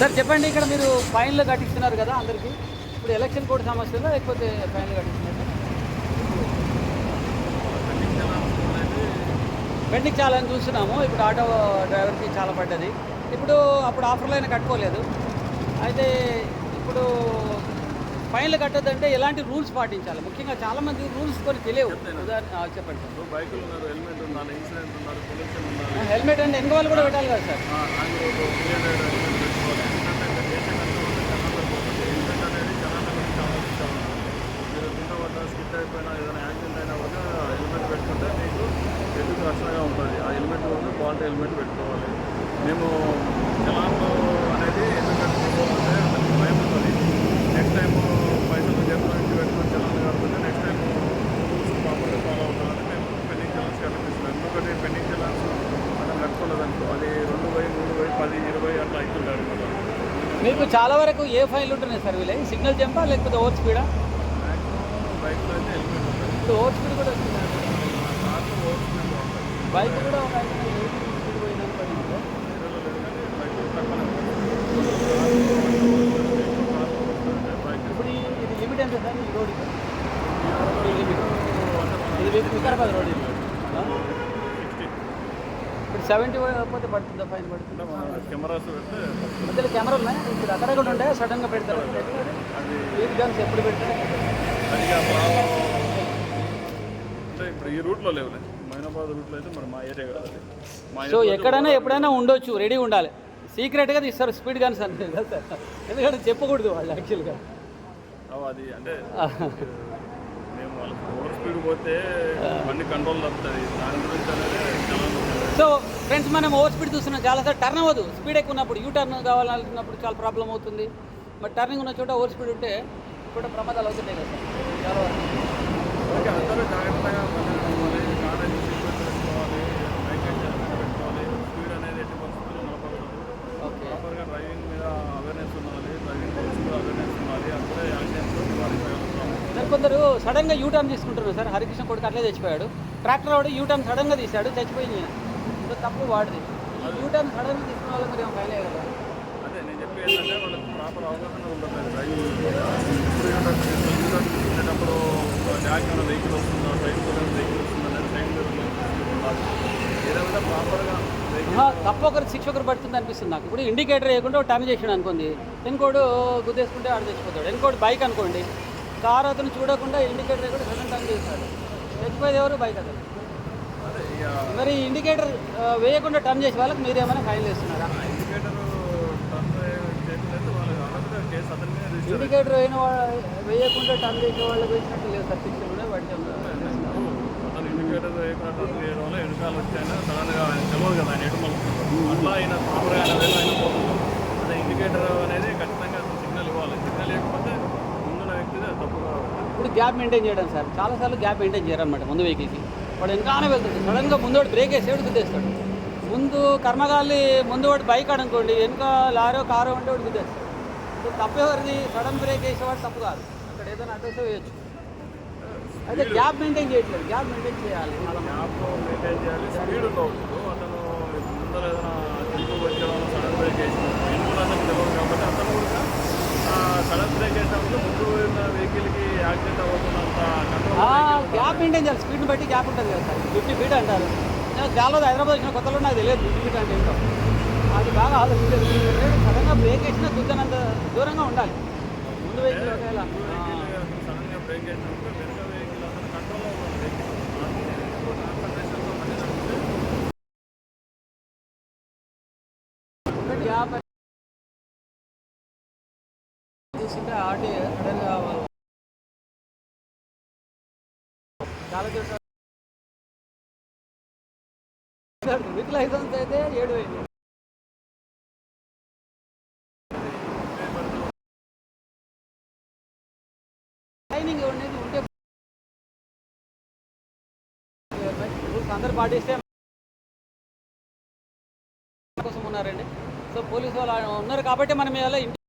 Sir చెప్పండి ఇక్కడ మీరు ఫైన్లు కట్టిస్తున్నారు కదా అందరికీ. ఇప్పుడు ఎలక్షన్ కోడ్ సమస్యలో లేకపోతే ఫైన్లు కట్టిస్తున్నారు? పెండింగ్ చాలా చూస్తున్నాము. ఇప్పుడు ఆటో డ్రైవర్కి చాలా పడ్డది. ఇప్పుడు అప్పుడు ఆఫర్లో అయినా కట్టుకోలేదు. అయితే ఇప్పుడు ఫైన్లు కట్టొద్దంటే ఎలాంటి రూల్స్ పాటించాలి? ముఖ్యంగా చాలా మంది రూల్స్ కొన్ని తెలియవు. ఉదాహరణ చెప్పండి హెల్మెట్ అంటే ఎన్ని వాళ్ళు కూడా పెట్టాలి కదా సార్? హెల్మెట్ పెట్టుకోవాలి అనేది అయిపోయినా ఏదైనా యాక్సిడెంట్ అయినా కూడా హెల్మెట్ పెట్టుకుంటే మీకు ఎదుగు రక్షణగా ఉంటుంది ఆ హెల్మెట్ కూడా క్వాలిటీ హెల్మెట్ పెట్టుకోవాలి మేము చాలా అనేది ఎందుకంటే తీసుకోవాలంటే అతనికి భయం ఉంటుంది నెక్స్ట్ టైం పైసలు జేబులో నుంచి పెట్టుకొని చలాన్లు కాకపోతే నెక్స్ట్ టైం ప్రాపర్గా ఫాలో అవుతామని మేము పెండింగ్ చలాన్స్ కట్టిస్తున్నాం ఎందుకంటే పెండింగ్ చలాన్స్ మనం కట్టుకోలేదనుకో అది రెండు వెయ్యి మూడు వెయ్యి పది ఇరవై అట్లా అవుతుంటారు కదా మీకు చాలా వరకు ఏ ఫైన్లు ఉంటున్నాయి సార్ వీళ్ళకి సిగ్నల్ జంపా లేకపోతే ఓవర్ స్పీడా? హెల్మెట్ ఇప్పుడు ఓవర్ స్పీడ్ కూడా వస్తుంది బైక్ కూడా ఒక సార్. ఇప్పుడు ఇది లిమిట్ ఎంత సార్? ఈ రోడ్కి ఇది వికారాబాద్ రోడ్ ఇది సెవెంటీ పోతే పడుతుందా ఫైన్ పడుతుందా? కెమెరాస్ పెడితే మధ్యలో కెమెరాలు ఉన్నాయి ఇప్పుడు అక్కడ ఉంటాయి సడన్గా పెడతారు. అది స్పీడ్ గన్స్ ఎప్పుడు పెడతారు? ఇప్పుడు ఈ రూట్లో లేవులే. మైనాబాద్ రూట్లో అయితే మరి మా ఏరియా కాదు సో ఎక్కడైనా ఎప్పుడైనా ఉండొచ్చు రెడీ ఉండాలి. సీక్రెట్గా తీస్తారు స్పీడ్ గన్స్ అంటే ఎందుకంటే చెప్పకూడదు వాళ్ళు యాక్చువల్గా. అది అంటే మేము వాళ్ళకి ఓవర్ స్పీడ్ పోతే బండి కంట్రోల్ తప్పుతుంది దాని గురించి అనేది చాలా సో ఫ్రెండ్స్ మనం ఓవర్ స్పీడ్ చూస్తున్నాం చాలా సార్ టర్న్ అవ్వదు. స్పీడ్ ఎక్కువ ఉన్నప్పుడు యూ టర్న్ కావాలనుకున్నప్పుడు చాలా ప్రాబ్లం అవుతుంది. బట్ టర్నింగ్ ఉన్న చోట ఓవర్ స్పీడ్ ఉంటే కూడా ప్రమాదాలు అవుతుంటాయి కదా సార్. చాలా వరకు ఓకే అందరూ జాగ్రత్తగా బండి నడపాలి కార్ అయితే సీట్ బెల్ట్ పెట్టుకోవాలి బైక్ అయితే హెల్మెట్ పెట్టుకోవాలి స్పీడ్ అనేది ఎట్టి పరిస్థితుల్లో నడపకూడదు ఓకే ప్రాపర్గా డ్రైవింగ్ మీద అవేర్నెస్ ఉండాలి డ్రైవింగ్ రూల్స్ మీద అవేర్నెస్ ఉండాలి అప్పుడే యాక్సిడెంట్స్ నివారించగలుగుతాం సార్ కొందరు సడన్గా యూ టర్న్ తీసుకుంటున్నారు సార్. హరికృష్ణ కొడుకు అట్లే చచ్చిపోయాడు. ట్రాక్టర్ వాడు యూ టర్న్ సడన్గా తీశాడు చచ్చిపోయింది తప్పు వాడిది. యూ టర్న్ సడన్గా తీసుకున్న వాళ్ళకి మీరు ఫైల్ అయ్యారు కదా అదే నేను చెప్పేది వాళ్ళకి ప్రాపర్ అవగాహన వెహికల్ వస్తుందా? వెహికల్ వస్తుందా? ఏదైనా ప్రాపర్గా తప్పు ఒకరు శిక్ష ఒకరు పడుతుంది అనిపిస్తుంది నాకు. ఇప్పుడు ఇండికేటర్ వేయకుండా టర్న్ చేసాడు అనుకోండి ఎన్కోడు గుద్దేసుకుంటే ఆడు చచ్చిపోతాడు. ఎన్కోడు బైక్ అనుకోండి కారు అతను చూడకుండా ఇండికేటర్ వేయకుండా సడన్ టర్న్ చేస్తాడు చచ్చిపోయేది ఎవరు? బైక్ అతను. మరి ఇండికేటర్ వేయకుండా టర్న్ చేసే వాళ్ళకి మీరు ఏమైనా ఫైన్ వేస్తున్నారా? ఇండికేటర్ వేయన వేయకుండా టర్న్ చేసే వాళ్ళకి వేసినట్టు లేదు సార్ శిక్షలు కూడా అతను ఇండికేటర్ వేయకుండా టర్న్ చేయడం వల్ల వెనకాల వచ్చాయన సడన్గా ఆయన తెలియదు కదా ఆయన ఎటు అట్లా ఆయన పోతుంది. అదే ఇండికేటర్ అనేది ఖచ్చితంగా అతను సిగ్నల్ ఇవ్వాలి సిగ్నల్ ఇవ్వకపోతే ముందున్న వ్యక్తిదే తప్పుగా ఉంటుంది. ఇప్పుడు గ్యాప్ మెయింటైన్ చేయడం సార్. చాలాసార్లు గ్యాప్ మెయింటైన్ చేయరన్నమాట ముందు వెహికల్కి వాడు వెనకానే వెళ్తుంది సడన్గా ముందు వాడు బ్రేక్ వేసేవాడు గుద్దేస్తాడు. ముందు కర్మగాలి ముందు వాడు బైక్ అనుకోండి వెనుక లారో కారో ఉంటే వాడు గుద్దేస్తాడు. సో తప్పు సడన్ బ్రేక్ వేసేవాడు తప్పు కాదు. అక్కడ ఏదైనా అడ్రస్ వేయచ్చు. అయితే గ్యాప్ మెయింటైన్ చేయట్లేదు. గ్యాప్ మెయింటైన్ చేయాలి. మెయింటైన్ చేయాలి. స్పీడ్ అతను ముందర ఏదైనా సడన్ బ్రేక్ నేను కూడా అతనికి తెలియదు కాబట్టి అతను కూడా సడన్ బ్రేక్ వేసినప్పుడు ముందు ఉన్న వెహికల్కి యాక్సిడెంట్ అవ్వకున్నంత ఆ, కంట్రోల్ గ్యాప్ మెయింటైన్ చేయాలి. స్పీడ్ని బట్టి గ్యాప్ ఉంటుంది కదా సార్. ఫిఫ్టీ ఫీట్ అంటారు. నేను చాలా రోజు హైదరాబాద్ వచ్చిన కొత్తలో నాకు తెలియదు ఫిఫ్టీ ఫీట్ అంటే ఏంటో. అది బాగా ఆలోచించారు. సడన్గా బ్రేక్ వేసినా గుద్దనంత దూరంగా ఉండాలి. ముందు వెహికల్ ఒకవేళ. చేసింటే ఆటి సడన్గా కావాలి. విత్ లైసెన్స్ అయితే ఏడు వేలు. ట్రైనింగ్ అనేది ఉంటే రూల్స్ అందరు పాటిస్తే కోసం ఉన్నారండి. సో పోలీసు వాళ్ళు ఉన్నారు కాబట్టి మనం ఇలా ఇంటి